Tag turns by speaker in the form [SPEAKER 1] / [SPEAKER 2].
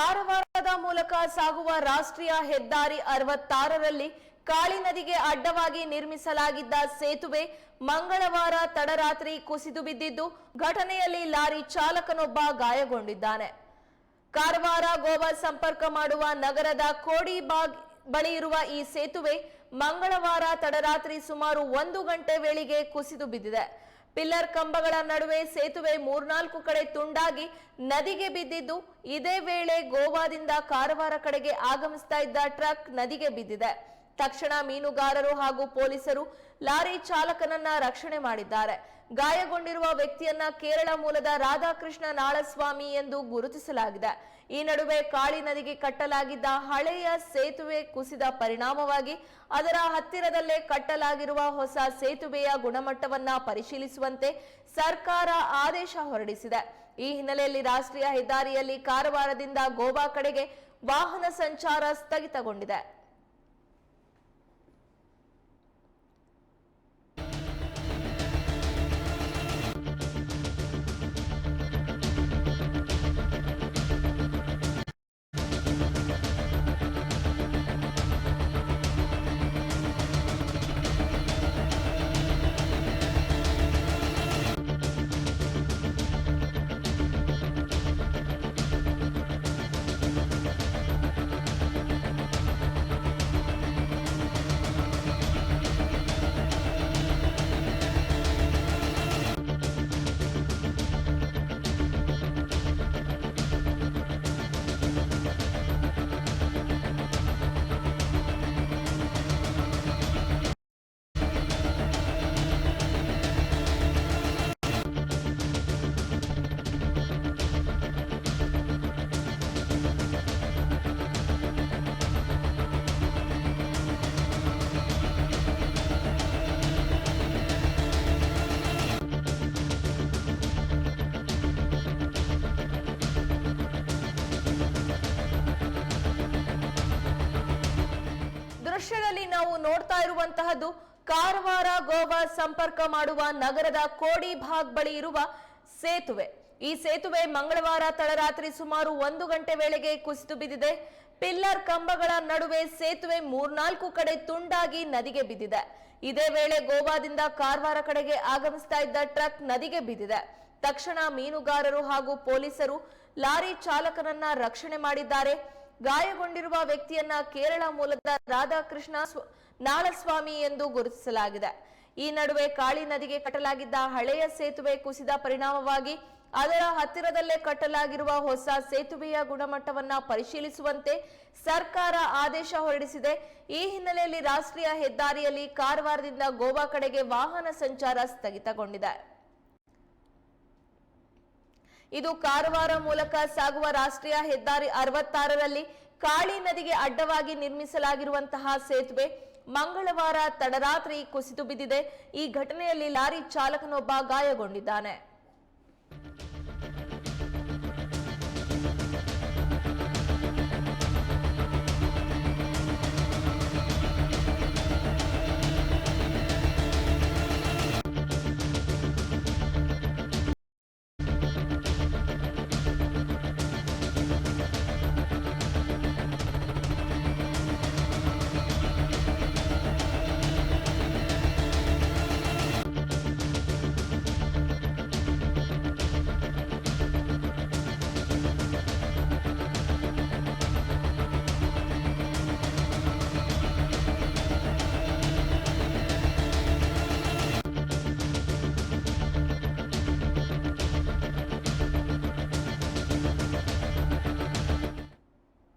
[SPEAKER 1] ಕಾರವಾರದ ಮೂಲಕ ಸಾಗುವ ರಾಷ್ಟ್ರೀಯ ಹೆದ್ದಾರಿ ಅರವತ್ತಾರರಲ್ಲಿ ಕಾಳಿ ನದಿಗೆ ಅಡ್ಡವಾಗಿ ನಿರ್ಮಿಸಲಾಗಿದ್ದ ಸೇತುವೆ ಮಂಗಳವಾರ ತಡರಾತ್ರಿ ಕುಸಿದು ಬಿದ್ದಿದ್ದು, ಘಟನೆಯಲ್ಲಿ ಲಾರಿ ಚಾಲಕನೊಬ್ಬ ಗಾಯಗೊಂಡಿದ್ದಾನೆ. ಕಾರವಾರ ಗೋವಾ ಸಂಪರ್ಕ ಮಾಡುವ ನಗರದ ಕೋಡಿಬಾಗ್ ಬಳಿ ಇರುವ ಈ ಸೇತುವೆ ಮಂಗಳವಾರ ತಡರಾತ್ರಿ ಸುಮಾರು ಒಂದು ಗಂಟೆ ವೇಳೆಗೆ ಕುಸಿದು ಬಿದ್ದಿದೆ. ಪಿಲ್ಲರ್ ಕಂಬಗಳ ನಡುವೆ ಸೇತುವೆ ಮೂರ್ನಾಲ್ಕು ಕಡೆ ತುಂಡಾಗಿ ನದಿಗೆ ಬಿದ್ದಿದ್ದು, ಇದೇ ವೇಳೆ ಗೋವಾದಿಂದ ಕಾರವಾರ ಕಡೆಗೆ ಆಗಮಿಸ್ತಾ ಇದ್ದ ಟ್ರಕ್ ನದಿಗೆ ಬಿದ್ದಿದೆ. ತಕ್ಷಣ ಮೀನುಗಾರರು ಹಾಗೂ ಪೊಲೀಸರು ಲಾರಿ ಚಾಲಕನನ್ನ ರಕ್ಷಣೆ ಮಾಡಿದ್ದಾರೆ. ಗಾಯಗೊಂಡಿರುವ ವ್ಯಕ್ತಿಯನ್ನ ಕೇರಳ ಮೂಲದ ರಾಧಾಕೃಷ್ಣ ನಾಳಸ್ವಾಮಿ ಎಂದು ಗುರುತಿಸಲಾಗಿದೆ. ಈ ನಡುವೆ ಕಾಳಿ ನದಿಗೆ ಕಟ್ಟಲಾಗಿದ್ದ ಹಳೆಯ ಸೇತುವೆ ಕುಸಿದ ಪರಿಣಾಮವಾಗಿ ಅದರ ಹತ್ತಿರದಲ್ಲೇ ಕಟ್ಟಲಾಗಿರುವ ಹೊಸ ಸೇತುವೆಯ ಗುಣಮಟ್ಟವನ್ನ ಪರಿಶೀಲಿಸುವಂತೆ ಸರ್ಕಾರ ಆದೇಶ ಹೊರಡಿಸಿದೆ. ಈ ಹಿನ್ನೆಲೆಯಲ್ಲಿ ರಾಷ್ಟ್ರೀಯ ಹೆದ್ದಾರಿಯಲ್ಲಿ ಕಾರವಾರದಿಂದ ಗೋವಾ ಕಡೆಗೆ ವಾಹನ ಸಂಚಾರ ಸ್ಥಗಿತಗೊಂಡಿದೆ. ನೋಡ್ತಾ ಇರುವಂತಹದ್ದು ಕಾರವಾರ, ಗೋವಾ ಸಂಪರ್ಕ ಮಾಡುವ ನಗರದ ಕೋಡಿ ಭಾಗ್ ಬಳಿ ಇರುವ ಸೇತುವೆ. ಈ ಸೇತುವೆ ಮಂಗಳವಾರ ತಡರಾತ್ರಿ ಸುಮಾರು ಒಂದು ಗಂಟೆ ವೇಳೆಗೆ ಕುಸಿದು ಬಿದ್ದಿದೆ. ಪಿಲ್ಲರ್ ಕಂಬಗಳ ನಡುವೆ ಸೇತುವೆ ಮೂರ್ನಾಲ್ಕು ಕಡೆ ತುಂಡಾಗಿ ನದಿಗೆ ಬಿದ್ದಿದೆ. ಇದೇ ವೇಳೆ ಗೋವಾದಿಂದ ಕಾರವಾರ ಕಡೆಗೆ ಆಗಮಿಸ್ತಾ ಇದ್ದ ಟ್ರಕ್ ನದಿಗೆ ಬಿದ್ದಿದೆ. ತಕ್ಷಣ ಮೀನುಗಾರರು ಹಾಗೂ ಪೊಲೀಸರು ಲಾರಿ ಚಾಲಕನನ್ನ ರಕ್ಷಣೆ ಮಾಡಿದ್ದಾರೆ. ಗಾಯಗೊಂಡಿರುವ ವ್ಯಕ್ತಿಯನ್ನ ಕೇರಳ ಮೂಲದ ರಾಧಾಕೃಷ್ಣ ನಾಳಸ್ವಾಮಿ ಎಂದು ಗುರುತಿಸಲಾಗಿದೆ. ಈ ನಡುವೆ ಕಾಳಿ ನದಿಗೆ ಕಟ್ಟಲಾಗಿದ್ದ ಹಳೆಯ ಸೇತುವೆ ಕುಸಿದ ಪರಿಣಾಮವಾಗಿ ಅದರ ಹತ್ತಿರದಲ್ಲೇ ಕಟ್ಟಲಾಗಿರುವ ಹೊಸ ಸೇತುವೆಯ ಗುಣಮಟ್ಟವನ್ನ ಪರಿಶೀಲಿಸುವಂತೆ ಸರ್ಕಾರ ಆದೇಶ ಹೊರಡಿಸಿದೆ. ಈ ಹಿನ್ನೆಲೆಯಲ್ಲಿ ರಾಷ್ಟ್ರೀಯ ಹೆದ್ದಾರಿಯಲ್ಲಿ ಕಾರವಾರದಿಂದ ಗೋವಾ ಕಡೆಗೆ ವಾಹನ ಸಂಚಾರ ಸ್ಥಗಿತಗೊಂಡಿದೆ. ಇದು ಕಾರವಾರ ಮೂಲಕ ಸಾಗುವ ರಾಷ್ಟ್ರೀಯ ಹೆದ್ದಾರಿ ಅರವತ್ತಾರರಲ್ಲಿ ಕಾಳಿ ನದಿಗೆ ಅಡ್ಡವಾಗಿ ನಿರ್ಮಿಸಲಾಗಿರುವಂತಹ ಸೇತುವೆ. ಮಂಗಳವಾರ ತಡರಾತ್ರಿ ಕುಸಿದು ಬಿದ್ದಿದೆ. ಈ ಘಟನೆಯಲ್ಲಿ ಲಾರಿ ಚಾಲಕನೊಬ್ಬ ಗಾಯಗೊಂಡಿದ್ದಾನೆ.